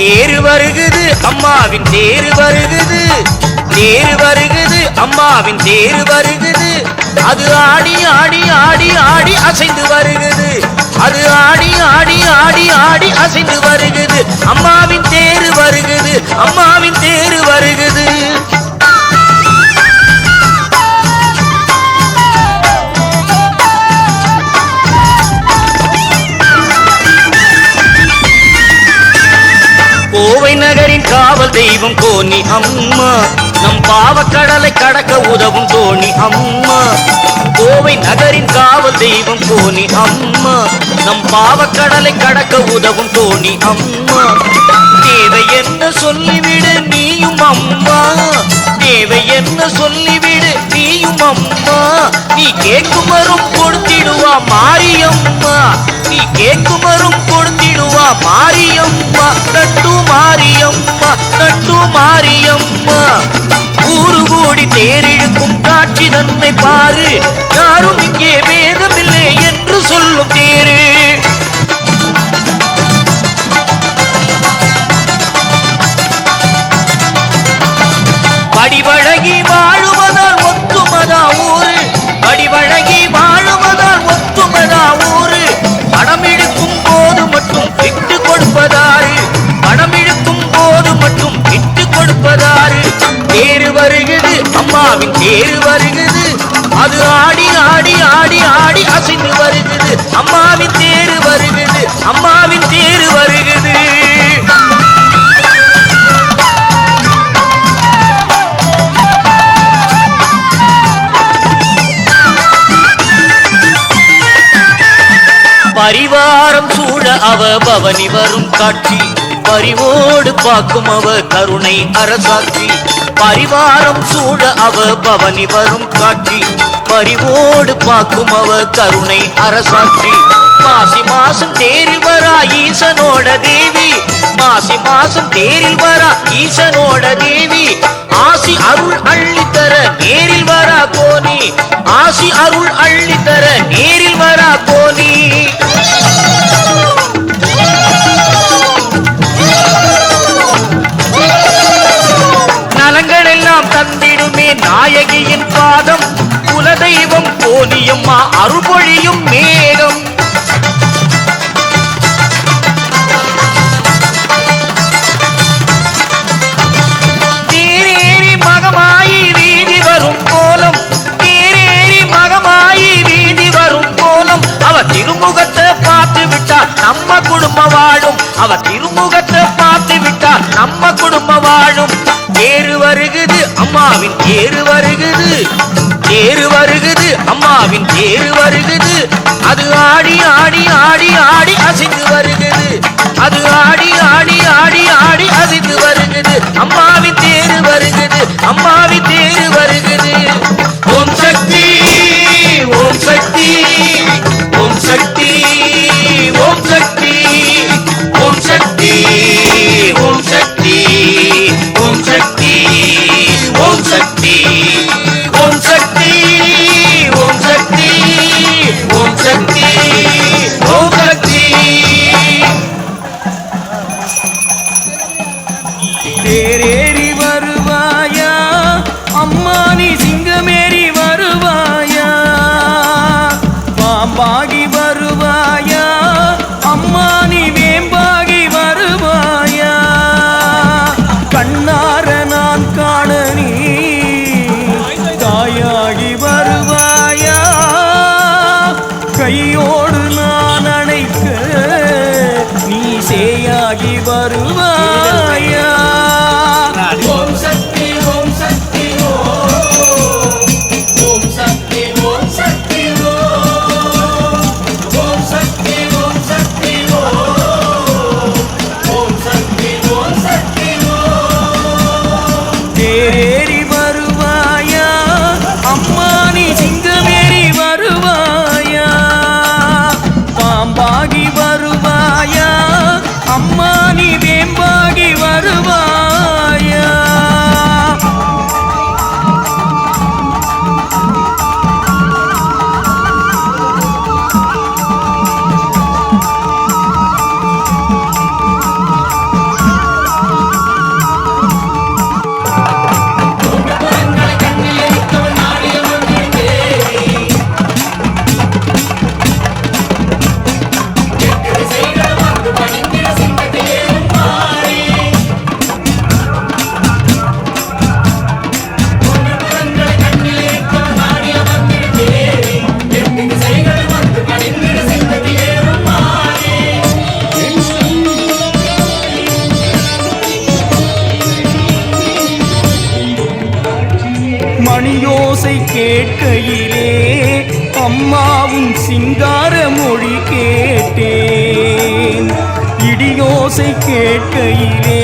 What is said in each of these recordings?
தேர் வருகுது அம்மாவின் தேரு வருகுது. தேர் வருகுது அம்மாவின் தேரு வருகுது. அது ஆடி ஆடி ஆடி ஆடி அசைந்து வருகுது. அது ஆடி ஆடி ஆடி ஆடி அசைந்து வருகுது. அம்மாவின் தேரு வருகுது அம்மாவின் தேரு வருகுது. தெய்வம் கோனி அம்மா. நம் பாவக்கடலை கடக்க உதவும் தோணி அம்மா. கோவை நகரின் காவல் தெய்வம் கோனி அம்மா. நம் பாவக்கடலை கடக்க உதவும் தோணி அம்மா. தேவை என்ன சொல்லிவிட நீயும் அம்மா. தேவை என்ன சொல்லி நீயும் அம்மா நீ கேக்குமரும் கொடுத்திடுவா மாரியம்மா. நீ கேக்குமரும் கொடுத்திடுவா மாரியம்மா. நட்டு மாரியம்மா நட்டு மாரியம்மா. ஊரு கூடி தேரிழுக்கும் காட்சி தன்னை பாரு. யாரும் இங்கே வேதமில்லை என்று சொல்லும் தேரு. வருகுது. அம்மாவின் தேர் வருகுது. அது ஆடி ஆடி ஆடி ஆடி அசைந்து வருகுது. அம்மாவின் தேரு வருகுது. அம்மாவின் தேர் வருகுது. பரிவாரம் சூழ அவ பவனி வரும் காட்சி. பரிவோடு பார்க்கும் அவ கருணை அரசாட்சி. பரிவாரம் சூழ அவ பவனி வரும் காட்சி. பரிவோடு பார்க்கும் அவ கருணை அரசாட்சி. மாசி மாசம் தேரில் வரா ஈசனோட தேவி. மாசி மாசம் தேரில் வரா ஈசனோட தேவி. ஆசி அருள் அள்ளித்தர நேரில் வரா கோனி. ஆசி அருள் அள்ளி அருள்பொழியும் மேல். ஆடி ஆடி ஆடி ஆடி அசைந்து வருகிறது. அது ஆடி ஆடி ஆடி ஆடி அசைந்து வருகிறது. அம்மாவின் தேரு வருகிறது. அம்மாவின் தேரு வருகிறது. ஓசை கேட்கையிலே அம்மாவும் சிங்கார மொழி கேட்டேன். இடியோசை கேட்கையிலே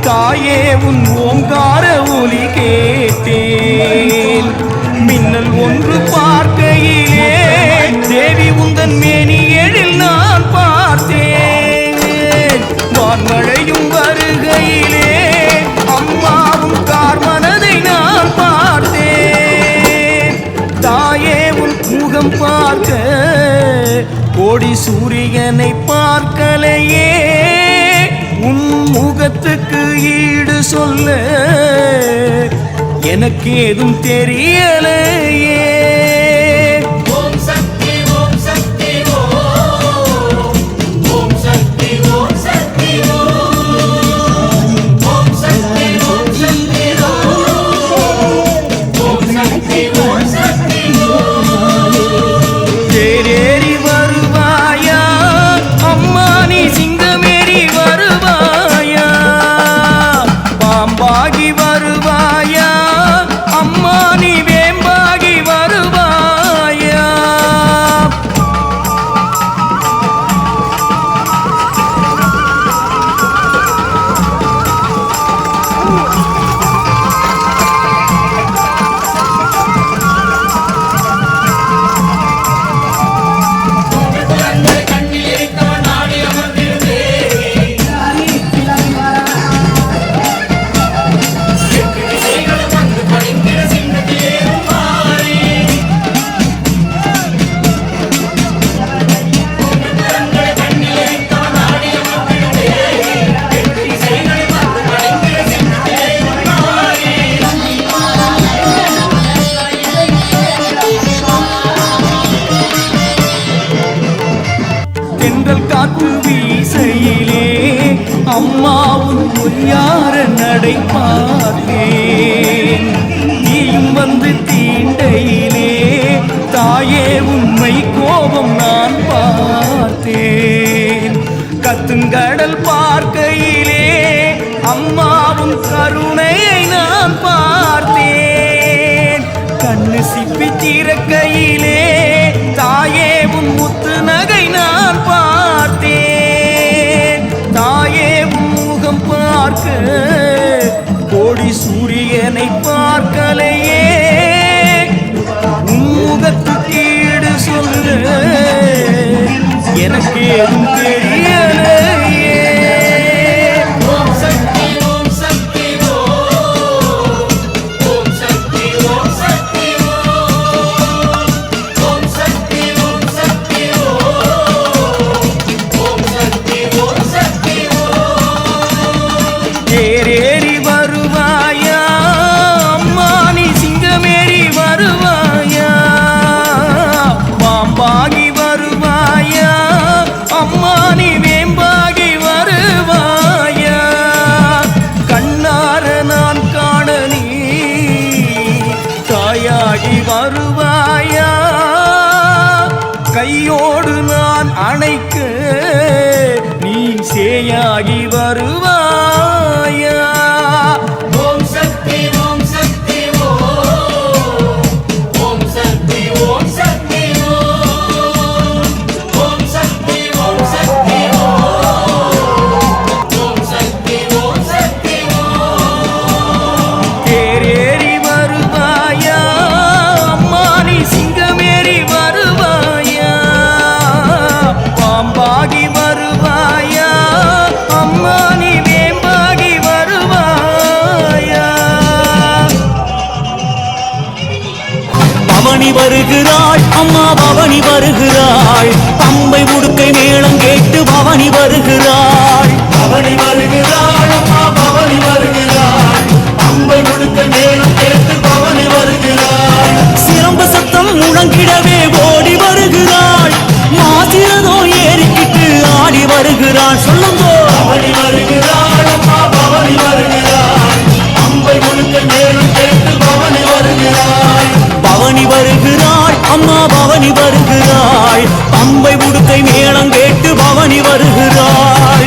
தாயே உன் ஓங்கார ஒலி கேட்டேன். கோடி சூரியனை பார்க்கலையே. உன் முகத்துக்கு ஈடு சொல்ல எனக்கு ஏதும் கடல் பார்க்கையிலே அம்மாவும் கருணையை நான் பார்த்தேன். கண்ணு சிப்பி திறக்கையிலே தாயேவும் முத்து நகை நான் பார்த்தேன். தாயேவும் முகம் பார்க்க கோடி சூரியனை பார்க்கலையே. உன் முகத்துக்கு சொல்லு எனக்கு எதுவும் வருவாயா? கையோடு நான் அணைக்கு நீ சேயாகி வருவாய் பவனி வருகிறாள். அம்மா பவனி வருகிறாள். பம்பை உடுக்கை மேளம் கேட்டு பவனி வருகிறாள். பவனி வருகிறாள் அம்மா பவனி வருகிறாள். அம்பை முழுக்க மேலும் கேட்டு பவனி வருகிறாள். சிரம்பு சத்தம் முழங்கிடவே ஓடி வருகிறாள். மாசிரதோ ஏறிக்கிட்டு ஆடி வருகிறாள். சொல்லுங்கோ. பவனி வருகிறாள் வருகிறாள் அம்மா பவனி வருகிறாள் பம்பை உடுக்கை மேளம் கேட்டு பவனி வருகிறாள்